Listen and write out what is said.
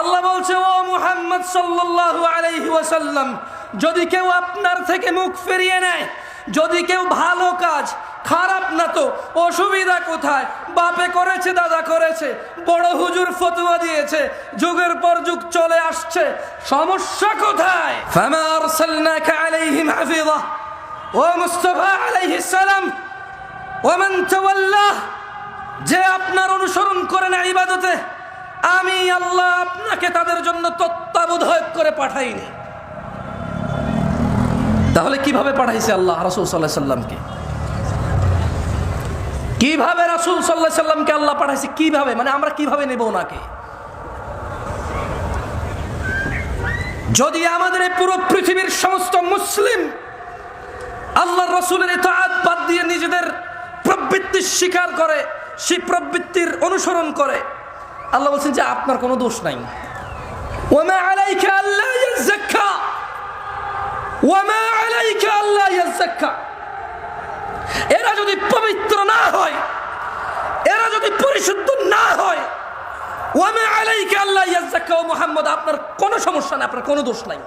আল্লাহ বলছে, ও মুহাম্মদ সাল্লাল্লাহু আলাইহি ওয়াসাল্লাম, যদি কেউ আপনার থেকে মুখ ফিরিয়ে নেয়, যদি কেউ ভালো কাজ, খারাপ না তো, অসুবিধা কোথায়? বাপে করেছে, দাদা করেছে, বড় হুজুর ফতোয়া দিয়েছে, যুগের পর যুগ চলে আসছে, সমস্যা কোথায়? ও মুস্তাফা ওমান তাওয়াল্লাহ, যে আপনার অনুসরণ করে না ইবাদতে আমি আল্লাহ আপনাকে তাদের জন্য তত্ত্বাবধায়ক করে পাঠাইনি। তাহলে কীভাবে পাঠাইছে আল্লাহ রাসূল আলাইহি সাল্লামকে? কীভাবে রাসূল আলাইহি সাল্লামকে আল্লাহ পাঠাইছে? কীভাবে? মানে আমরা কীভাবে নেব ওনাকে? যদি আমাদের পুরো পৃথিবীর সমস্ত মুসলিম আল্লাহ রসুলের ইতাআত বাদ দিয়ে নিজেদের প্রবৃত্তি স্বীকার করে, সেই প্রবৃত্তির অনুসরণ করে আল্লাহ বলছেন যে আপনার কোনো দোষ নাই। ওমা আলাইকা আল্লাহ ইয়াজ্জাক্কা ওমা আলাইকা আল্লাহ ইয়াজ্জাক্কা এরা যদি পবিত্র না হয়, এরা যদি পরিশুদ্ধ না হয়, ওমা আলাইকা আল্লাহ ইয়াজ্জাক্কা ও মুহাম্মদ, আপনার কোনো সমস্যা নাই, আপনার কোনো দোষ নাই।